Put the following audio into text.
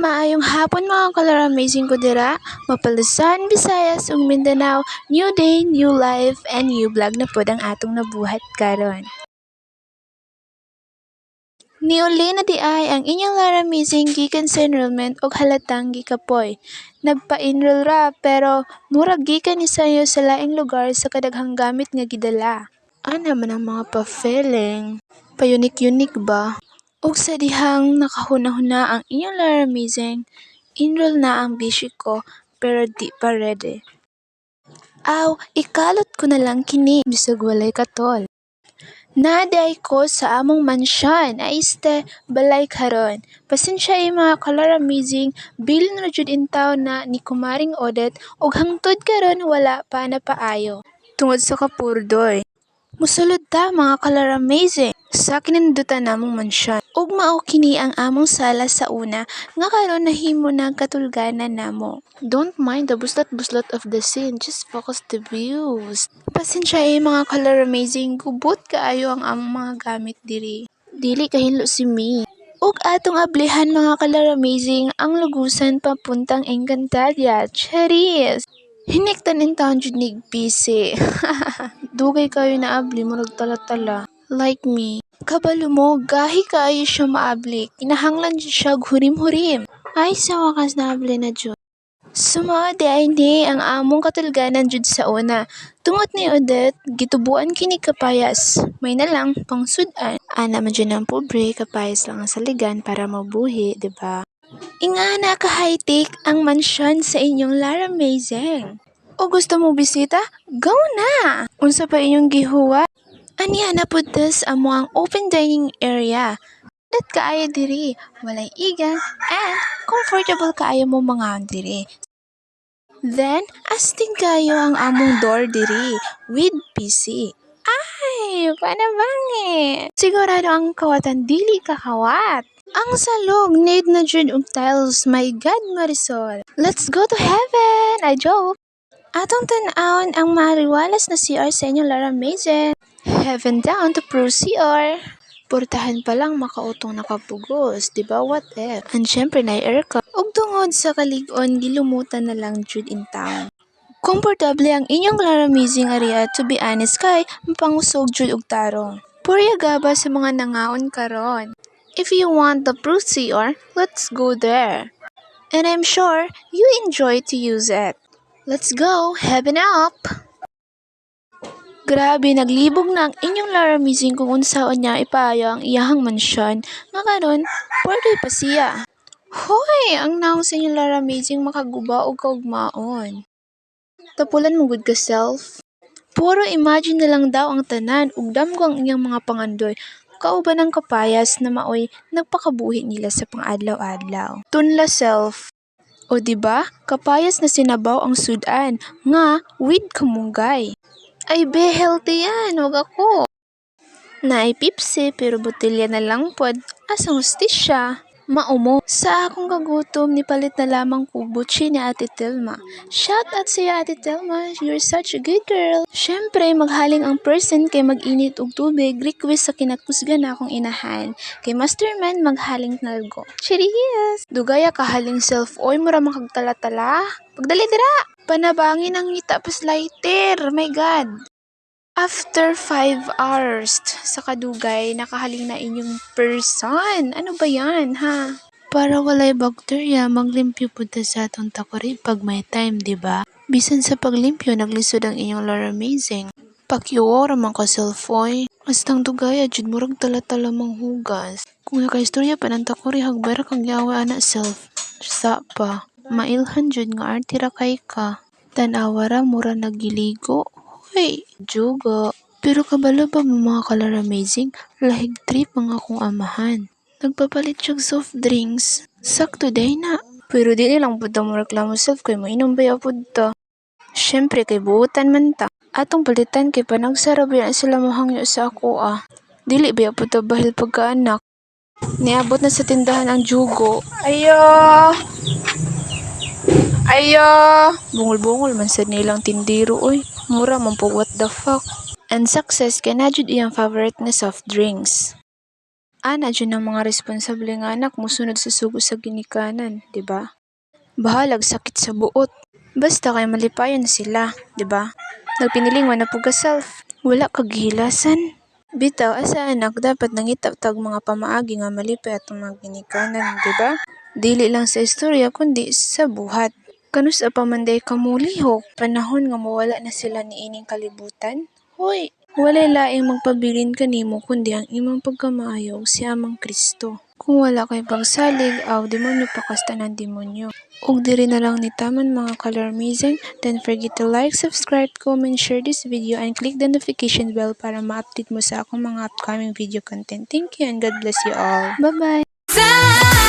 Maayong hapon mga color amazing ko dira, Mapalusan, Visayas ug Mindanao. New day, new life and new vlog na pod ang atong nabuhat karon. Niuli na di ay ang inyong Lara Amazing gikan sa enrollment og halatang gikapoy. Nagpa-enroll ra pero murag gikan ni sayo sa laing lugar sa kadaghang gamit nga gidala. Ana man ang mga pa-feeling. Payunik-yunik ba? Ug sa dihang nakahuna-huna ang inyong Lara Amazing, enroll na ang bishi ko pero di pa ready. Aw, ikalot ko na lang kini bisag walay katol. Naday ko sa among mansyon ay este balay karon. Pasensya ay mga color amazing bilin ra jud in taon na ni kumaring Odette ug hangtod karon wala pa na paayo. Tungod sa kapurdoy. Musulod ta mga color amazing sa kinindutan namong mansyon. Ug mao kini ang among sala sa una nga karon nahimo na katulganan namo. Don't mind the buslat-buslat of the scene, just focus the views. Pasensya ay mga color amazing gubot kaayo ang among mga gamit diri. Dili kahilo si me. Ug atong ablihan mga color amazing ang lugusan papuntang Encantadia. Charis! Hiniktan in taon jud busy. Dugay kayo na abli murag tala-tala. Like me. Kabalo mo, gahi kaayo siya maabli. Kinahanglan siya hurim-hurim. Ay, sa wakas na abli na jud. Sumade ay ni ang among katulganan jud sa una. Tungod ni Odette, gitubuan kini kapayas. May na lang pang sudan. Ana man jud ang pobre, kapayas lang ang saligan para mabuhi, di ba? Ingana ka high-tech ang mansyon sa inyong Lara Amazing. O gusto mo bisita? Go na! Unsa pa inyong gihuwa? Aniya na pud amo ang open dining area. Dat kaayo diri, walay igan, and comfortable kaayo mo mga diri. Then, astig kayo ang among door diri with PC. Ay, panabangi! Sigurado ang kawatan dili kakawat. Ang salog need na jud og tiles, my God Marisol. Let's go to heaven! I joke. Atong tan-awon ang mariwalas na CR sa inyong Lara Mazen. Heaven down to CR. Portahan pa lang makautong nakapugos, di ba what if? And syempre na aircon. Ug tungod sa kalig-on, gilumutan na lang jud in town. Komportable ang inyong Lara Amazing area to be honest kay mapangusog jud og tarong. Purya gaba sa mga nangaon karon. If you want the CR, let's go there. And I'm sure you enjoy to use it. Let's go, heaven up! Grabe, naglibog na ang inyong Lara Amazing kung unsaon niya ipaayo ang iyahang mansyon nga karon pwede pa siya. Hoy, ang naong sa inyong Lara Amazing makaguba og kaugmaon. Tapulan mo good ka self. Puro imagine na lang daw ang tanan ug damgo ang iyang mga pangandoy. Kauban ng kapayas na maoy nagpakabuhi nila sa pangadlaw-adlaw. Tunla self. O di ba? Kapayas na sinabaw ang sudan nga with kamunggay. Ay be healthy yan, wag ako. Naay pipsi pero botelya na lang pod. Asang hustisya. Maumo. Sa akong kagutom, nipalit na lamang ko butchi ni Ate Telma. Shout out sa Ate Telma, you're such a good girl. Syempre, maghaling ang person kay mag-init og tubig, request sa kinakusgan na akong inahan. Kay Masterman, maghaling nalgo. Cheers! Dugaya kahaling self, oy mura makagtala-tala. Pagdali dira! Panabangin ang ngita pas lighter, my God! After 5 hours sa kadugay, nakahaling na inyong person. Ano ba yan, ha? Para walay bakterya, maglimpyo po ta sa atong takori pag may time, di ba? Bisan sa paglimpyo, naglisod ang inyong Lord Amazing. Pakiwara man ka selfoy. Astang dugaya, jud murag tala-tala mang hugas. Kung nakaistorya pa ng takori, hagbara kang yawa ana self. Sa pa, mailhan jud nga artira kay ka. Tanawara mura nagiligo. Hoy, jugo. Pero kabalo ba mo mga color amazing? Lahig trip mga akong amahan. Nagpapalit siyang soft drinks. Sakto day na. Pero di lang po mo reklamo self kay mainom ba po to. Siyempre kay buutan man ta. Atong palitan kay panagsarap yan sila mohangyo sa ako ah. Dili ba po to bahil pagkaanak. Niabot na sa tindahan ang jugo. Ayo! Ayo! Bungol-bungol man sa nilang tindiro oy. Mura man po what the fuck. And success kay na jud iyang favorite na soft drinks. Ana dyan ang mga responsable nga anak musunod sa sugo sa ginikanan, di ba? Bahalag sakit sa buot. Basta kay malipayon sila, di ba? Nagpiniling na puga self. Wala kagilasan. Bitaw, asa anak dapat nangitag mga pamaagi nga malipay atong mga ginikanan, di ba? Dili lang sa istorya kundi sa buhat. Kanus pa man day kamulihok, panahon nga mawala na sila ni ining kalibutan? Hoy, walay laing magpabilin kanimo kundi ang imong pagkamaayo ug si Amang Kristo. Kung wala kay pagsalig, aw demonyo pa kasta ng demonyo. Ug diri na lang ni taman mga kalarmizing, don't forget to like, subscribe, comment, share this video and click the notification bell para ma-update mo sa akong mga upcoming video content. Thank you and God bless you all. Bye-bye!